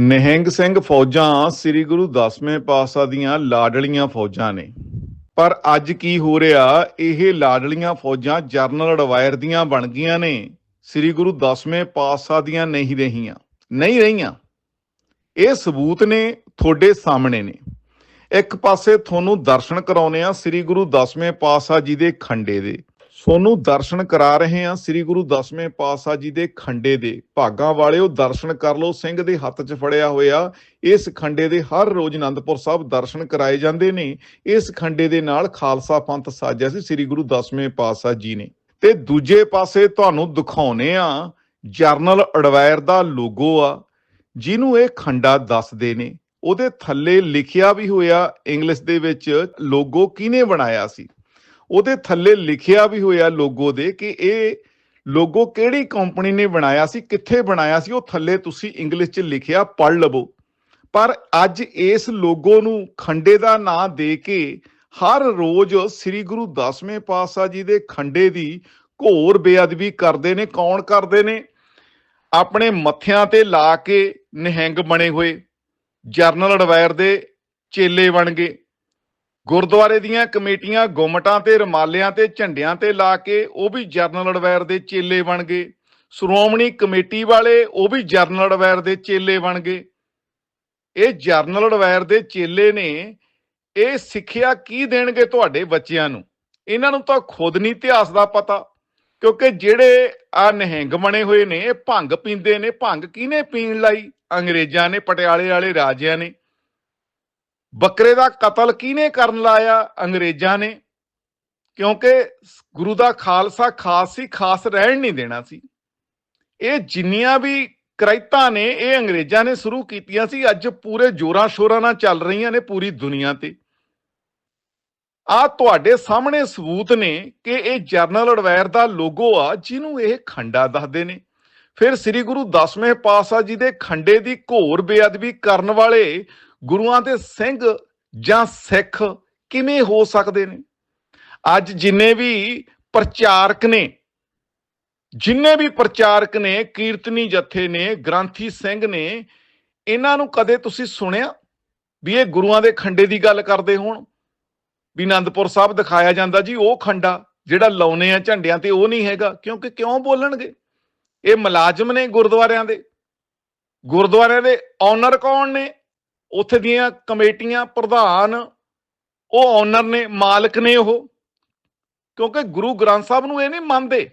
ਨਿਹੰਗ ਸਿੰਘ ਫੌਜਾਂ ਸ੍ਰੀ ਗੁਰੂ ਦਸਵੇਂ ਪਾਤਸ਼ਾਹ ਦੀਆਂ ਲਾਡਲੀਆਂ ਫੌਜਾਂ ਨੇ। ਪਰ ਅੱਜ ਕੀ ਹੋ ਰਿਹਾ, ਇਹ ਲਾਡਲੀਆਂ ਫੌਜਾਂ ਜਰਨਲ ਡਵਾਇਰ ਦੀਆਂ ਬਣ ਗਈਆਂ ਨੇ। ਸ੍ਰੀ ਗੁਰੂ ਦਸਵੇਂ ਪਾਤਸ਼ਾਹ ਦੀਆਂ ਨਹੀਂ ਰਹੀਆਂ। ਨਹੀਂ ਰਹੀਆਂ। ਇਹ ਸਬੂਤ ਨੇ ਤੁਹਾਡੇ ਸਾਹਮਣੇ ਨੇ। ਇੱਕ ਪਾਸੇ ਤੁਹਾਨੂੰ ਦਰਸ਼ਨ ਕਰਾਉਨੇ ਆ ਸ੍ਰੀ ਗੁਰੂ ਦਸਵੇਂ ਪਾਤਸ਼ਾਹ ਜੀ ਦੇ ਖੰਡੇ ਦੇ। ਸੋਨੂੰ ਦਰਸ਼ਨ ਕਰਾ ਰਹੇ ਹਾਂ ਸ੍ਰੀ ਗੁਰੂ ਦਸਵੇਂ ਪਾਤਸ਼ਾਹ ਜੀ ਦੇ ਖੰਡੇ ਦੇ। ਭਾਗਾਂ ਵਾਲਿਓ ਦਰਸ਼ਨ ਕਰ ਲਓ, ਸਿੰਘ ਦੇ ਹੱਥ 'ਚ ਫੜਿਆ ਹੋਇਆ। ਇਸ ਖੰਡੇ ਦੇ ਹਰ ਰੋਜ਼ ਅਨੰਦਪੁਰ ਸਾਹਿਬ ਦਰਸ਼ਨ ਕਰਾਏ ਜਾਂਦੇ ਨੇ। ਇਸ ਖੰਡੇ ਦੇ ਨਾਲ ਖਾਲਸਾ ਪੰਥ ਸਾਜਿਆ ਸੀ ਸ੍ਰੀ ਗੁਰੂ ਦਸਵੇਂ ਪਾਤਸ਼ਾਹ ਜੀ ਨੇ। ਤੇ ਦੂਜੇ ਪਾਸੇ ਤੁਹਾਨੂੰ ਦਿਖਾਉਨੇ ਆ ਜਰਨਲ ਅਡਵਾਇਰ ਦਾ ਲੋਗੋ ਆ, ਜਿਹਨੂੰ ਇਹ ਖੰਡਾ ਦੱਸਦੇ ਨੇ। ਉਹਦੇ ਥੱਲੇ ਲਿਖਿਆ ਵੀ ਹੋਇਆ, ਇੰਗਲਿਸ਼ ਦੇ ਵਿੱਚ, ਲੋਗੋ ਕਿਹਨੇ ਬਣਾਇਆ ਸੀ? ਉਹਦੇ ਥੱਲੇ ਲਿਖਿਆ ਵੀ ਹੋਇਆ ਲੋਗੋ ਦੇ ਕਿ ਇਹ ਲੋਗੋ ਕਿਹੜੀ ਕੰਪਨੀ ਨੇ ਬਣਾਇਆ ਸੀ, ਕਿੱਥੇ ਬਣਾਇਆ ਸੀ, ਉਹ ਥੱਲੇ ਤੁਸੀਂ ਇੰਗਲਿਸ਼ 'ਚ ਲਿਖਿਆ, ਪੜ੍ਹ ਲਵੋ। ਪਰ ਅੱਜ ਇਸ ਲੋਗੋ ਨੂੰ ਖੰਡੇ ਦਾ ਨਾਂ ਦੇ ਕੇ ਹਰ ਰੋਜ਼ ਸ੍ਰੀ ਗੁਰੂ ਦਸਵੇਂ ਪਾਤਸ਼ਾਹ ਜੀ ਦੇ ਖੰਡੇ ਦੀ ਘੋਰ ਬੇਅਦਬੀ ਕਰਦੇ ਨੇ, ਕੌਣ ਕਰਦੇ ਨੇ? ਆਪਣੇ ਮੱਥਿਆਂ ਤੇ ਲਾ ਕੇ ਨਿਹੰਗ ਬਣੇ ਹੋਏ, ਜਰਨਲ ਅਡਵਾਇਰ ਦੇ ਚੇਲੇ ਬਣ ਗਏ। ਗੁਰਦੁਆਰੇ ਦੀਆਂ ਕਮੇਟੀਆਂ ਗੁੰਮਟਾਂ ਤੇ, ਰਮਾਲਿਆਂ ਤੇ, ਝੰਡਿਆਂ ਤੇ ਲਾ ਕੇ ਉਹ ਵੀ ਜਰਨਲ ਅਡਵੈਰ ਦੇ ਚੇਲੇ ਬਣ ਗਏ। ਸ਼੍ਰੋਮਣੀ ਕਮੇਟੀ ਵਾਲੇ ਉਹ ਵੀ ਜਰਨਲ ਅਡਵੈਰ ਦੇ ਚੇਲੇ ਬਣ ਗਏ। ਇਹ ਜਰਨਲ ਅਡਵੈਰ ਦੇ ਚੇਲੇ ਨੇ ਇਹ ਸਿੱਖਿਆ ਕੀ ਦੇਣਗੇ ਤੁਹਾਡੇ ਬੱਚਿਆਂ ਨੂੰ? ਇਹਨਾਂ ਨੂੰ ਤਾਂ ਖੁਦ ਨਹੀਂ ਇਤਿਹਾਸ ਦਾ ਪਤਾ, ਕਿਉਂਕਿ ਜਿਹੜੇ ਆ ਨਹਿੰਗ ਬਣੇ ਹੋਏ ਨੇ, ਇਹ ਭੰਗ ਪੀਂਦੇ ਨੇ। ਭੰਗ ਕਿਹਨੇ ਪੀਣ ਲਈ? ਅੰਗਰੇਜ਼ਾਂ ਨੇ, ਪਟਿਆਲੇ ਵਾਲੇ ਰਾਜਿਆਂ ਨੇ। ਬੱਕਰੇ ਦਾ ਕਤਲ ਕਿਹਨੇ ਕਰਨ ਲਾਇਆ? ਅੰਗਰੇਜ਼ਾਂ ਨੇ। ਕਿਉਂਕਿ ਗੁਰੂ ਦਾ ਖਾਲਸਾ ਖਾਸ ਸੀ, ਖਾਸ ਰਹਿਣ ਨਹੀਂ ਦੇਣਾ ਸੀ। ਇਹ ਜਿੰਨੀਆਂ ਵੀ ਕਰਾਇਤਾਂ ਨੇ, ਇਹ ਅੰਗਰੇਜ਼ਾਂ ਨੇ ਸ਼ੁਰੂ ਕੀਤੀਆਂ ਸੀ। ਅੱਜ ਪੂਰੇ ਜੋਰਾਂ ਸ਼ੋਰਾਂ ਨਾਲ ਚੱਲ ਰਹੀਆਂ ਨੇ ਪੂਰੀ ਦੁਨੀਆ ਤੇ। ਆ ਤੁਹਾਡੇ ਸਾਹਮਣੇ ਸਬੂਤ ਨੇ ਕਿ ਇਹ ਜਰਨਲ ਅਡਵਾਇਰ ਦਾ ਲੋਗੋ ਆ, ਜਿਹਨੂੰ ਇਹ ਖੰਡਾ ਦੱਸਦੇ ਨੇ। ਫਿਰ ਸ੍ਰੀ ਗੁਰੂ ਦਸਵੇਂ ਪਾਤਸ਼ਾਹ ਜੀ ਦੇ ਖੰਡੇ ਦੀ ਘੋਰ ਬੇਅਦਬੀ ਕਰਨ ਵਾਲੇ ਗੁਰੂਆਂ ਦੇ ਸਿੰਘ ਜਾਂ ਸਿੱਖ ਕਿਵੇਂ ਹੋ ਸਕਦੇ ਨੇ? ਅੱਜ ਜਿੰਨੇ ਵੀ ਪ੍ਰਚਾਰਕ ਨੇ, ਜਿੰਨੇ ਵੀ ਪ੍ਰਚਾਰਕ ਨੇ, ਕੀਰਤਨੀ ਜਥੇ ਨੇ, ਗ੍ਰੰਥੀ ਸਿੰਘ ਨੇ, ਇਹਨਾਂ ਨੂੰ ਕਦੇ ਤੁਸੀਂ ਸੁਣਿਆ ਵੀ ਇਹ ਗੁਰੂਆਂ ਦੇ ਖੰਡੇ ਦੀ ਗੱਲ ਕਰਦੇ ਹੋਣ? ਵੀ ਆਨੰਦਪੁਰ ਸਾਹਿਬ ਦਿਖਾਇਆ ਜਾਂਦਾ ਜੀ ਉਹ ਖੰਡਾ ਜਿਹੜਾ ਲਾਉਨੇ ਆ ਝੰਡਿਆਂ ਤੇ ਉਹ ਨਹੀਂ ਹੈਗਾ, ਕਿਉਂਕਿ ਕਿਉਂ ਬੋਲਣਗੇ? ਇਹ ਮੁਲਾਜ਼ਮ ਨੇ ਗੁਰਦੁਆਰਿਆਂ ਦੇ। ਗੁਰਦੁਆਰਿਆਂ ਦੇ ਓਨਰ ਕੌਣ ਨੇ? ਉੱਥੇ ਦੀਆਂ ਕਮੇਟੀਆਂ ਪ੍ਰਧਾਨ, ਉਹ ਓਨਰ ਨੇ, ਮਾਲਕ ਨੇ ਉਹ। ਕਿਉਂਕਿ ਗੁਰੂ ਗ੍ਰੰਥ ਸਾਹਿਬ ਨੂੰ ਇਹ ਨਹੀਂ ਮੰਨਦੇ।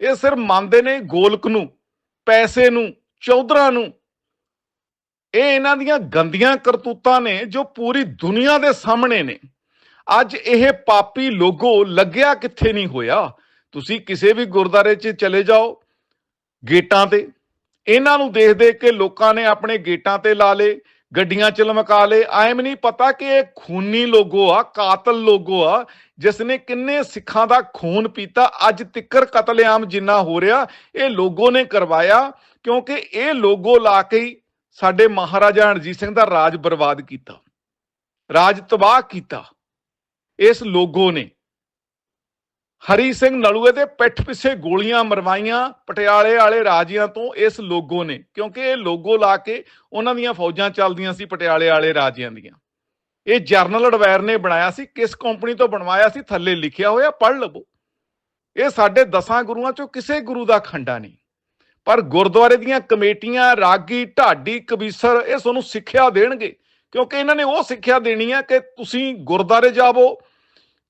ਇਹ ਸਿਰਫ ਮੰਨਦੇ ਨੇ ਗੋਲਕ ਨੂੰ, ਪੈਸੇ ਨੂੰ, ਚੌਧਰਾਂ ਨੂੰ। ਇਹ ਇਹਨਾਂ ਦੀਆਂ ਗੰਦੀਆਂ ਕਰਤੂਤਾਂ ਨੇ ਜੋ ਪੂਰੀ ਦੁਨੀਆ ਦੇ ਸਾਹਮਣੇ ਨੇ। ਅੱਜ ਇਹ ਪਾਪੀ ਲੋਗੋ ਲੱਗਿਆ ਕਿੱਥੇ ਨਹੀਂ ਹੋਇਆ? ਤੁਸੀਂ ਕਿਸੇ ਵੀ ਗੁਰਦਾਰੇ 'ਚ ਚਲੇ ਜਾਓ ਗੇਟਾਂ ਤੇ। ਇਹਨਾਂ ਨੂੰ ਦੇਖ ਦੇਖ ਕੇ ਲੋਕਾਂ ਨੇ ਆਪਣੇ ਗੇਟਾਂ ਤੇ ਲਾ ਲੇ ਗੱਡੀਆਂ 'ਚ ਲਮਕਾ ਲੇ ਐਮ ਨਹੀਂ ਪਤਾ ਕਿ ਇਹ ਖੂਨੀ ਲੋਗੋ ਆ, ਕਾਤਲ ਲੋਗੋ ਆ ਜਿਸ ਨੇ ਕਿੰਨੇ ਸਿੱਖਾਂ ਦਾ ਖੂਨ ਪੀਤਾ, ਅੱਜ ਤਿੱਕਰ ਕਤਲੇਆਮ ਜਿੰਨਾ ਹੋ ਰਿਹਾ, ਇਹ ਲੋਗੋ ਨੇ ਕਰਵਾਇਆ, ਕਿਉਂਕਿ ਇਹ ਲੋਗੋ ਲਾ ਕੇ ਸਾਡੇ ਮਹਾਰਾਜਾ ਰਣਜੀਤ ਸਿੰਘ ਦਾ ਰਾਜ ਬਰਬਾਦ ਕੀਤਾ, ਰਾਜ ਤਬਾਹ ਕੀਤਾ, ਇਸ ਲੋਗੋ ਨੇ। ਹਰੀ ਸਿੰਘ ਨਲੂਏ ਦੇ ਪਿੱਠ ਪਿੱਛੇ ਗੋਲੀਆਂ ਮਰਵਾਈਆਂ, ਪਟਿਆਲੇ ਵਾਲੇ ਰਾਜਿਆਂ ਤੋਂ ਇਸ ਲੋਗੋ ਨੇ, ਕਿਉਂਕਿ ਇਹ ਲੋਗੋ ਲਾ ਕੇ ਉਹਨਾਂ ਦੀਆਂ ਫੌਜਾਂ ਚੱਲਦੀਆਂ ਸੀ ਪਟਿਆਲੇ ਵਾਲੇ ਰਾਜਿਆਂ ਦੀਆਂ। ਇਹ ਜਰਨਲ ਅਡਵਾਇਰ ਨੇ ਬਣਾਇਆ ਸੀ, ਕਿਸ ਕੰਪਨੀ ਤੋਂ ਬਣਵਾਇਆ ਸੀ, ਥੱਲੇ ਲਿਖਿਆ ਹੋਇਆ, ਪੜ੍ਹ ਲਵੋ। ਇਹ ਸਾਡੇ ਦਸਾਂ ਗੁਰੂਆਂ ਚੋਂ ਕਿਸੇ ਗੁਰੂ ਦਾ ਖੰਡਾ ਨਹੀਂ। ਪਰ ਗੁਰਦੁਆਰੇ ਦੀਆਂ ਕਮੇਟੀਆਂ, ਰਾਗੀ, ਢਾਡੀ, ਕਬੀਸਰ, ਇਹ ਤੁਹਾਨੂੰ ਸਿੱਖਿਆ ਦੇਣਗੇ, ਕਿਉਂਕਿ ਇਹਨਾਂ ਨੇ ਉਹ ਸਿੱਖਿਆ ਦੇਣੀ ਹੈ ਕਿ ਤੁਸੀਂ ਗੁਰਦਾਰੇ ਜਾਵੋ,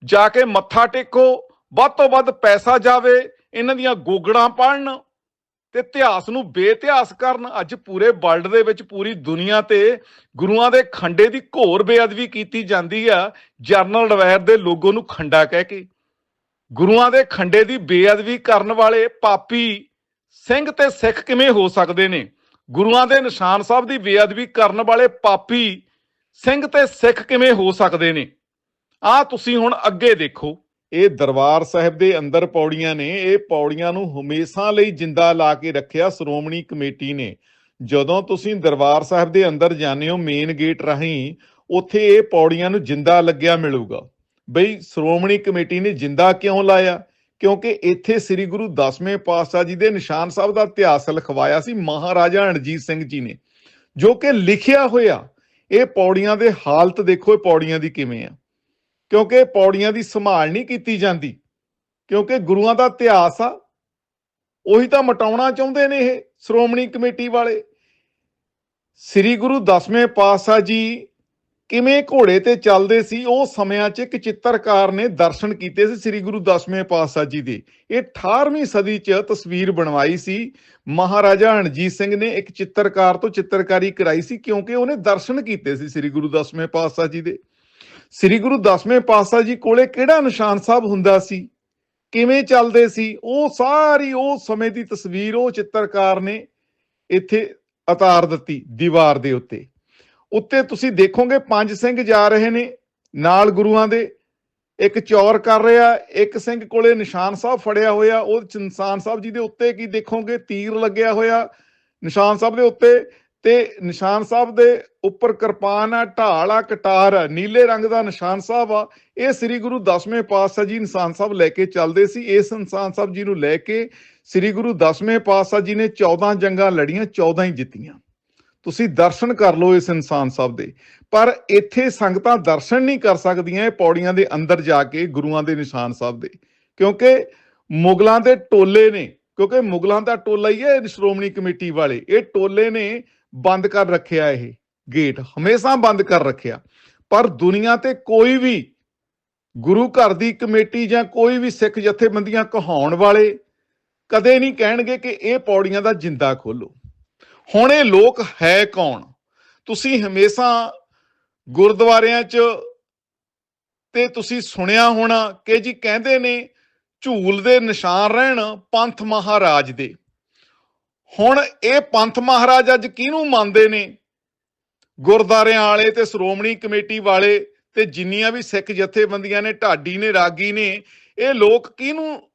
ਜਾ ਕੇ ਮੱਥਾ ਟੇਕੋ ਵੱਧ ਤੋਂ ਵੱਧ ਪੈਸਾ ਜਾਵੇ, ਇਹਨਾਂ ਦੀਆਂ ਗੋਗੜਾਂ ਪੜਨ ਤੇ ਇਤਿਹਾਸ ਨੂੰ ਬੇਇਤਿਹਾਸ ਕਰਨ। ਅੱਜ ਪੂਰੇ ਵਰਲਡ ਦੇ ਵਿੱਚ, ਪੂਰੀ ਦੁਨੀਆ ਤੇ ਗੁਰੂਆਂ ਦੇ ਖੰਡੇ ਦੀ ਘੋਰ ਬੇਅਦਬੀ ਕੀਤੀ ਜਾਂਦੀ ਆ। ਜਰਨਲ ਡਵਾਇਰ ਦੇ ਲੋਗੋ ਨੂੰ ਖੰਡਾ ਕਹਿ ਕੇ। ਗੁਰੂਆਂ ਦੇ ਖੰਡੇ ਦੀ ਬੇਅਦਬੀ ਕਰਨ ਵਾਲੇ ਪਾਪੀ ਸਿੰਘ ਤੇ ਸਿੱਖ ਕਿਵੇਂ ਹੋ ਸਕਦੇ ਨੇ? ਗੁਰੂਆਂ ਦੇ ਨਿਸ਼ਾਨ ਸਾਹਿਬ ਦੀ ਬੇਅਦਬੀ ਕਰਨ ਵਾਲੇ ਪਾਪੀ ਸਿੰਘ ਤੇ ਸਿੱਖ ਕਿਵੇਂ ਹੋ ਸਕਦੇ ਨੇ? ਆ ਤੁਸੀਂ ਹੁਣ ਅੱਗੇ ਦੇਖੋ। ਇਹ ਦਰਬਾਰ ਸਾਹਿਬ ਦੇ ਅੰਦਰ ਪੌੜੀਆਂ ਨੇ, ਇਹ ਪੌੜੀਆਂ ਨੂੰ ਹਮੇਸ਼ਾ ਲਈ ਜਿੰਦਾ ਲਾ ਕੇ ਰੱਖਿਆ ਸ਼੍ਰੋਮਣੀ ਕਮੇਟੀ ਨੇ। ਜਦੋਂ ਤੁਸੀਂ ਦਰਬਾਰ ਸਾਹਿਬ ਦੇ ਅੰਦਰ ਜਾਂਦੇ ਹੋ ਮੇਨ ਗੇਟ ਰਾਹੀਂ, ਉੱਥੇ ਇਹ ਪੌੜੀਆਂ ਨੂੰ ਜਿੰਦਾ ਲੱਗਿਆ ਮਿਲੂਗਾ। ਬਈ ਸ਼੍ਰੋਮਣੀ ਕਮੇਟੀ ਨੇ ਜਿੰਦਾ ਕਿਉਂ ਲਾਇਆ? ਕਿਉਂਕਿ ਇੱਥੇ ਸ੍ਰੀ ਗੁਰੂ ਦਸਵੇਂ ਪਾਤਸ਼ਾਹ ਜੀ ਦੇ ਨਿਸ਼ਾਨ ਸਾਹਿਬ ਦਾ ਇਤਿਹਾਸ ਲਿਖਵਾਇਆ ਸੀ ਮਹਾਰਾਜਾ ਰਣਜੀਤ ਸਿੰਘ ਜੀ ਨੇ, ਜੋ ਕਿ ਲਿਖਿਆ ਹੋਇਆ। ਇਹ ਪੌੜੀਆਂ ਦੇ ਹਾਲਤ ਦੇਖੋ, ਇਹ ਪੌੜੀਆਂ ਦੀ ਕਿਵੇਂ ਆ। ਕਿਉਂਕਿ ਪੌੜੀਆਂ ਦੀ ਸੰਭਾਲ ਨਹੀਂ ਕੀਤੀ ਜਾਂਦੀ। ਕਿਉਂਕਿ ਗੁਰੂਆਂ ਦਾ ਇਤਿਹਾਸ ਆ, ਉਹੀ ਤਾਂ ਮਟਾਉਣਾ ਚਾਹੁੰਦੇ ਨੇ ਇਹ ਸ਼੍ਰੋਮਣੀ ਕਮੇਟੀ ਵਾਲੇ। ਸ੍ਰੀ ਗੁਰੂ ਦਸਵੇਂ ਪਾਤਸ਼ਾਹ ਜੀ ਕਿਵੇਂ ਘੋੜੇ ਤੇ ਚੱਲਦੇ ਸੀ, ਉਹ ਸਮਿਆਂ 'ਚ ਇੱਕ ਚਿੱਤਰਕਾਰ ਨੇ ਦਰਸ਼ਨ ਕੀਤੇ ਸੀ ਸ੍ਰੀ ਗੁਰੂ ਦਸਵੇਂ ਪਾਤਸ਼ਾਹ ਜੀ ਦੇ। ਇਹ 18ਵੀਂ ਸਦੀ 'ਚ ਤਸਵੀਰ ਬਣਵਾਈ ਸੀ। ਮਹਾਰਾਜਾ ਰਣਜੀਤ ਸਿੰਘ ਨੇ ਇੱਕ ਚਿੱਤਰਕਾਰ ਤੋਂ ਚਿੱਤਰਕਾਰੀ ਕਰਾਈ ਸੀ, ਕਿਉਂਕਿ ਉਹਨੇ ਦਰਸ਼ਨ ਕੀਤੇ ਸੀ ਸ੍ਰੀ ਗੁਰੂ ਦਸਵੇਂ ਪਾਤਸ਼ਾਹ ਜੀ ਦੇ। ਸ੍ਰੀ ਗੁਰੂ ਦਸਵੇਂ ਪਾਤਸ਼ਾਹ ਜੀ ਕੋਲੇ ਕਿਹੜਾ ਨਿਸ਼ਾਨ ਸਾਹਿਬ ਹੁੰਦਾ ਸੀ? ਕਿਵੇਂ ਚੱਲਦੇ ਸੀ? ਉਹ ਸਾਰੀ ਉਹ ਸਮੇਂ ਦੀ ਤਸਵੀਰ ਉਹ ਚਿੱਤਰਕਾਰ ਨੇ ਇੱਥੇ ਉਤਾਰ ਦਿੱਤੀ ਦੀਵਾਰ ਦੇ ਉੱਤੇ। ਉੱਤੇ ਤੁਸੀਂ ਦੇਖੋਗੇ ਪੰਜ ਸਿੰਘ ਜਾ ਰਹੇ ਨੇ, ਨਾਲ ਗੁਰੂਆਂ ਦੇ। ਇੱਕ ਚੌਰ ਕਰ ਰਿਹਾ, ਇੱਕ ਸਿੰਘ ਕੋਲੇ ਨਿਸ਼ਾਨ ਸਾਹਿਬ ਫੜਿਆ ਹੋਇਆ, ਉਹ 'ਚ ਨਿਸ਼ਾਨ ਸਾਹਿਬ ਜੀ ਦੇ ਉੱਤੇ ਕੀ ਦੇਖੋਗੇ? ਤੀਰ ਲੱਗਿਆ ਹੋਇਆ ਨਿਸ਼ਾਨ ਸਾਹਿਬ ਦੇ ਉੱਤੇ। ਤੇ ਨਿਸ਼ਾਨ ਸਾਹਿਬ ਦੇ ਉੱਪਰ ਕਿਰਪਾਨ ਆ, ਢਾਲ ਆ, ਕਟਾਰ ਆ, ਨੀਲੇ ਰੰਗ ਦਾ ਨਿਸ਼ਾਨ ਸਾਹਿਬ ਆ। ਇਹ ਸ੍ਰੀ ਗੁਰੂ ਦਸਵੇਂ ਪਾਤਸ਼ਾਹ ਜੀ ਨਿਸ਼ਾਨ ਸਾਹਿਬ ਲੈ ਕੇ ਚੱਲਦੇ ਸੀ। ਇਸ ਇਨਸਾਨ ਸਾਹਿਬ ਜੀ ਨੂੰ ਲੈ ਕੇ ਸ੍ਰੀ ਗੁਰੂ ਦਸਵੇਂ ਪਾਤਸ਼ਾਹ ਜੀ ਨੇ 14 ਜੰਗਾਂ ਲੜੀਆਂ 14 ਹੀ ਜਿੱਤੀਆਂ। ਤੁਸੀਂ ਦਰਸ਼ਨ ਕਰ ਲਓ ਇਸ ਇਨਸਾਨ ਸਾਹਿਬ ਦੇ। ਪਰ ਇੱਥੇ ਸੰਗਤਾਂ ਦਰਸ਼ਨ ਨਹੀਂ ਕਰ ਸਕਦੀਆਂ ਇਹ ਪੌੜੀਆਂ ਦੇ ਅੰਦਰ ਜਾ ਕੇ ਗੁਰੂਆਂ ਦੇ ਨਿਸ਼ਾਨ ਸਾਹਿਬ ਦੇ। ਕਿਉਂਕਿ ਮੁਗਲਾਂ ਦੇ ਟੋਲੇ ਨੇ, ਕਿਉਂਕਿ ਮੁਗਲਾਂ ਦਾ ਟੋਲਾ ਹੀ ਹੈ ਸ਼੍ਰੋਮਣੀ ਕਮੇਟੀ ਵਾਲੇ। ਇਹ ਟੋਲੇ ਨੇ ਬੰਦ ਕਰ ਰੱਖਿਆ ਇਹ ਗੇਟ, ਹਮੇਸ਼ਾ ਬੰਦ ਕਰ ਰੱਖਿਆ। ਪਰ ਦੁਨੀਆ ਤੇ ਕੋਈ ਵੀ ਗੁਰੂ ਘਰ ਦੀ ਕਮੇਟੀ ਜਾਂ ਕੋਈ ਵੀ ਸਿੱਖ ਜਥੇਬੰਦੀਆਂ ਕਹਾਉਣ ਵਾਲੇ ਕਦੇ ਨਹੀਂ ਕਹਿਣਗੇ ਕਿ ਇਹ ਪੌੜੀਆਂ ਦਾ ਜਿੰਦਾ ਖੋਲੋ ਹੁਣ ਇਹ ਲੋਕ ਹੈ ਕੌਣ? ਤੁਸੀਂ ਹਮੇਸ਼ਾ ਗੁਰਦੁਆਰਿਆਂ 'ਚ ਤੇ ਤੁਸੀਂ ਸੁਣਿਆ ਹੋਣਾ ਕਿ ਜੀ ਕਹਿੰਦੇ ਨੇ ਝੂਲ ਦੇ ਨਿਸ਼ਾਨ ਰਹਿਣ ਪੰਥ ਮਹਾਰਾਜ ਦੇ। ਹੁਣ ਇਹ ਪੰਥ ਮਹਾਰਾਜ ਅੱਜ ਕਿਹਨੂੰ ਮੰਨਦੇ ਨੇ? ਗੁਰਦਾਰਿਆਂ ਵਾਲੇ ਤੇ ਸ਼੍ਰੋਮਣੀ ਕਮੇਟੀ ਵਾਲੇ ਤੇ ਜਿੰਨੀਆਂ ਵੀ ਸਿੱਖ ਜਥੇਬੰਦੀਆਂ ਨੇ, ਢਾਡੀ ਨੇ, ਰਾਗੀ ਨੇ, ਇਹ ਲੋਕ ਕਿਹਨੂੰ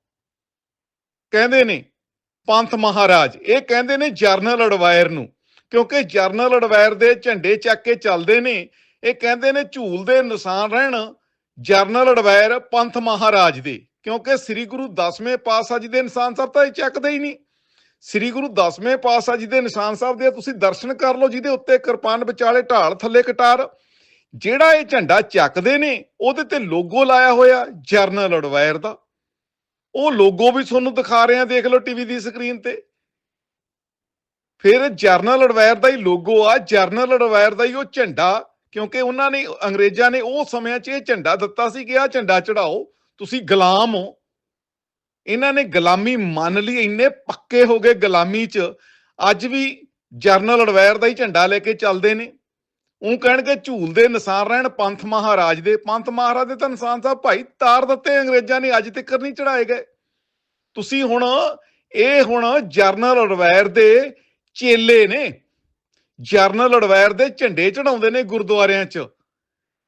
ਕਹਿੰਦੇ ਨੇ? ਪੰਥ ਮਹਾਰਾਜ। ਇਹ ਕਹਿੰਦੇ ਨੇ ਜਰਨਲ ਅਡਵਾਇਰ ਨੂੰ, ਕਿਉਂਕਿ ਜਰਨਲ ਅਡਵਾਇਰ ਦੇ ਝੰਡੇ ਚੱਕ ਕੇ ਚੱਲਦੇ ਨੇ। ਇਹ ਕਹਿੰਦੇ ਨੇ ਝੂਲ ਦੇ ਨਿਸ਼ਾਨ ਰਹਿਣ ਜਰਨਲ ਅਡਵਾਇਰ ਪੰਥ ਮਹਾਰਾਜ ਦੇ, ਕਿਉਂਕਿ ਸ੍ਰੀ ਗੁਰੂ ਦਸਵੇਂ ਪਾਤਸ਼ਾਹ ਜੀ ਦੇ ਇਨਸਾਨ ਸਾਹਿਬ ਤਾਂ ਇਹ ਚੱਕਦੇ ਹੀ ਨਹੀਂ। ਸ੍ਰੀ ਗੁਰੂ ਦਸਵੇਂ ਪਾਤਸ਼ਾਹ ਜੀ ਦੇ ਨਿਸ਼ਾਨ ਸਾਹਿਬ ਦੇ ਤੁਸੀਂ ਦਰਸ਼ਨ ਕਰ ਲਓ, ਜਿਹਦੇ ਉੱਤੇ ਕਿਰਪਾਨ ਵਿਚਾਲੇ ਢਾਲ ਥੱਲੇ ਕਟਾਰ। ਜਿਹੜਾ ਇਹ ਝੰਡਾ ਚੱਕਦੇ ਨੇ, ਉਹਦੇ ਤੇ ਲੋਗੋ ਲਾਇਆ ਹੋਇਆ, ਜਰਨਲ ਅਡਵਾਇਰ ਦਾ। ਉਹ ਲੋਗੋ ਵੀ ਤੁਹਾਨੂੰ ਦਿਖਾ ਰਹੇ ਆ, ਦੇਖ ਲਓ ਟੀਵੀ ਦੀ ਸਕਰੀਨ ਤੇ। ਫਿਰ ਜਰਨਲ ਅਡਵਾਇਰ ਦਾ ਹੀ ਲੋਗੋ ਆ, ਜਰਨਲ ਅਡਵਾਇਰ ਦਾ ਹੀ ਉਹ ਝੰਡਾ, ਕਿਉਂਕਿ ਉਹਨਾਂ ਨੇ, ਅੰਗਰੇਜ਼ਾਂ ਨੇ ਉਹ ਸਮਿਆਂ 'ਚ ਇਹ ਝੰਡਾ ਦਿੱਤਾ ਸੀ ਕਿ ਆ ਝੰਡਾ ਚੜਾਓ ਤੁਸੀਂ ਗੁਲਾਮ ਹੋ। ਇਹਨਾਂ ਨੇ ਗੁਲਾਮੀ ਮੰਨ ਲਈ, ਇੰਨੇ ਪੱਕੇ ਹੋ ਗਏ ਗੁਲਾਮੀ 'ਚ, ਅੱਜ ਵੀ ਜਰਨਲ ਅਡਵਾਇਰ ਦਾ ਹੀ ਝੰਡਾ ਲੈ ਕੇ ਚੱਲਦੇ ਨੇ। ਉਹ ਕਹਿਣਗੇ ਝੂਲ ਦੇ ਨਿਸ਼ਾਨ ਰਹਿਣ ਪੰਥ ਮਹਾਰਾਜ ਦੇ। ਪੰਥ ਮਹਾਰਾਜ ਦੇ ਤਾਂ ਨਿਸ਼ਾਨ ਸਾਹਿਬ ਭਾਈ ਤਾਰ ਦਿੱਤੇ ਅੰਗਰੇਜ਼ਾਂ ਨੇ, ਅੱਜ ਤੱਕ ਨਹੀਂ ਚੜਾਏ ਗਏ। ਤੁਸੀਂ ਹੁਣ, ਇਹ ਹੁਣ ਜਰਨਲ ਅਡਵਾਇਰ ਦੇ ਚੇਲੇ ਨੇ। ਜਰਨਲ ਅਡਵਾਇਰ ਦੇ ਝੰਡੇ ਚੜਾਉਂਦੇ ਨੇ ਗੁਰਦੁਆਰਿਆਂ 'ਚ।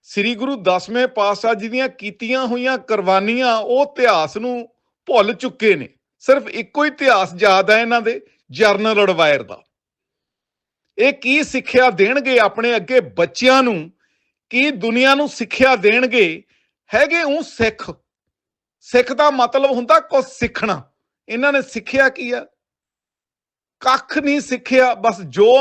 ਸ੍ਰੀ ਗੁਰੂ ਦਸਵੇਂ ਪਾਤਸ਼ਾਹ ਜੀ ਦੀਆਂ ਕੀਤੀਆਂ ਹੋਈਆਂ ਕੁਰਬਾਨੀਆਂ, ਉਹ ਇਤਿਹਾਸ ਨੂੰ ਭੁੱਲ ਚੁੱਕੇ ਨੇ। ਸਿਰਫ ਇੱਕੋ ਹੀ ਇਤਿਹਾਸ ਯਾਦ ਹੈ ਇਹਨਾਂ ਦੇ, ਜਰਨਲ ਅਡਵਾਇਰ ਦਾ। ਇਹ ਕੀ ਸਿੱਖਿਆ ਦੇਣਗੇ ਆਪਣੇ ਅੱਗੇ ਬੱਚਿਆਂ ਨੂੰ? ਕੀ ਦੁਨੀਆ ਨੂੰ ਸਿੱਖਿਆ ਦੇਣਗੇ? ਹੈਗੇ ਉਹ ਸਿੱਖ। ਸਿੱਖ ਦਾ ਮਤਲਬ ਹੁੰਦਾ ਕੁਝ ਸਿੱਖਣਾ। ਇਹਨਾਂ ਨੇ ਸਿੱਖਿਆ ਕੀ ਆ? ਕੱਖ ਨਹੀਂ ਸਿੱਖਿਆ, ਬਸ ਜੋ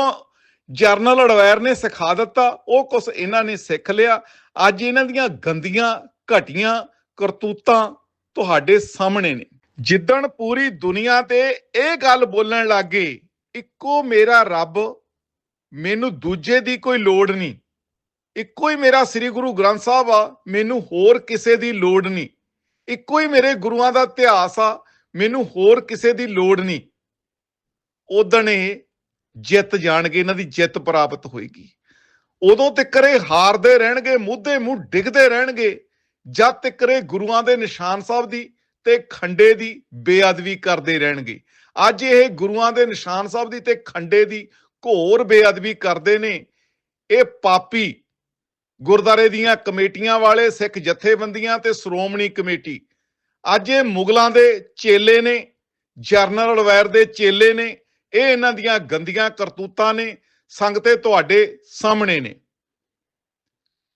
ਜਰਨਲ ਅਡਵਾਇਰ ਨੇ ਸਿਖਾ ਦਿੱਤਾ, ਉਹ ਕੁਝ ਇਹਨਾਂ ਨੇ ਸਿੱਖ ਲਿਆ। ਅੱਜ ਇਹਨਾਂ ਦੀਆਂ ਗੰਦੀਆਂ ਘਟੀਆਂ, ਕਰਤੂਤਾਂ ਤੁਹਾਡੇ ਸਾਹਮਣੇ ਨੇ। ਜਿੱਦਣ ਪੂਰੀ ਦੁਨੀਆ ਤੇ ਇਹ ਗੱਲ ਬੋਲਣ ਲੱਗੇ ਇੱਕੋ ਮੇਰਾ ਰੱਬ, ਮੈਨੂੰ ਦੂਜੇ ਦੀ ਕੋਈ ਲੋੜ ਨਹੀਂ। ਇੱਕੋ ਹੀ ਮੇਰਾ ਸ੍ਰੀ ਗੁਰੂ ਗ੍ਰੰਥ ਸਾਹਿਬ ਆ, ਮੈਨੂੰ ਹੋਰ ਕਿਸੇ ਦੀ ਲੋੜ ਨਹੀਂ। ਇੱਕੋ ਹੀ ਮੇਰੇ ਗੁਰੂਆਂ ਦਾ ਇਤਿਹਾਸ ਆ, ਮੈਨੂੰ ਹੋਰ ਕਿਸੇ ਦੀ ਲੋੜ ਨਹੀਂ। ਉਦਣ ਇਹ ਜਿੱਤ ਜਾਣਗੇ, ਇਹਨਾਂ ਦੀ ਜਿੱਤ ਪ੍ਰਾਪਤ ਹੋਏਗੀ। ਉਦੋਂ ਤੱਕ ਇਹ ਹਾਰਦੇ ਰਹਿਣਗੇ, ਮੁੱਦੇ ਮੂੰਹ ਡਿੱਗਦੇ ਰਹਿਣਗੇ। ਜਦ ਤੱਕ ਇਹ ਗੁਰੂਆਂ ਦੇ ਨਿਸ਼ਾਨ ਸਾਹਿਬ ਦੀ ਤੇ ਖੰਡੇ ਦੀ ਬੇਅਦਬੀ ਕਰਦੇ ਰਹਿਣਗੇ। ਅੱਜ ਇਹ ਗੁਰੂਆਂ ਦੇ ਨਿਸ਼ਾਨ ਸਾਹਿਬ ਦੀ ਤੇ ਖੰਡੇ ਦੀ ਘੋਰ ਬੇਅਦਬੀ ਕਰਦੇ ਨੇ। ਇਹ ਪਾਪੀ ਗੁਰਦਾਰੇ ਦੀਆਂ ਕਮੇਟੀਆਂ ਵਾਲੇ, ਸਿੱਖ ਜਥੇਬੰਦੀਆਂ ਤੇ ਸ਼੍ਰੋਮਣੀ ਕਮੇਟੀ। ਅੱਜ ਇਹ ਮੁਗਲਾਂ ਦੇ ਚੇਲੇ ਨੇ ਜਰਨਲ ਅਡਵਾਇਰ ਦੇ ਚੇਲੇ ਨੇ, ਇਹ ਇਹਨਾਂ ਦੀਆਂ ਗੰਦੀਆਂ ਕਰਤੂਤਾਂ ਨੇ, ਸੰਗਤੇ ਤੁਹਾਡੇ ਸਾਹਮਣੇ ਨੇ।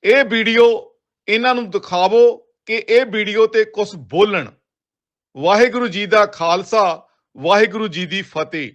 ਇਹ ਵੀਡੀਓ ਇਹਨਾਂ ਨੂੰ ਦਿਖਾਵੋ ਕਿ ਇਹ ਵੀਡੀਓ ਤੇ ਕੁਝ ਬੋਲਣ। ਵਾਹਿਗੁਰੂ ਜੀ ਦਾ ਖਾਲਸਾ, ਵਾਹਿਗੁਰੂ ਜੀ ਦੀ ਫਤਿਹ।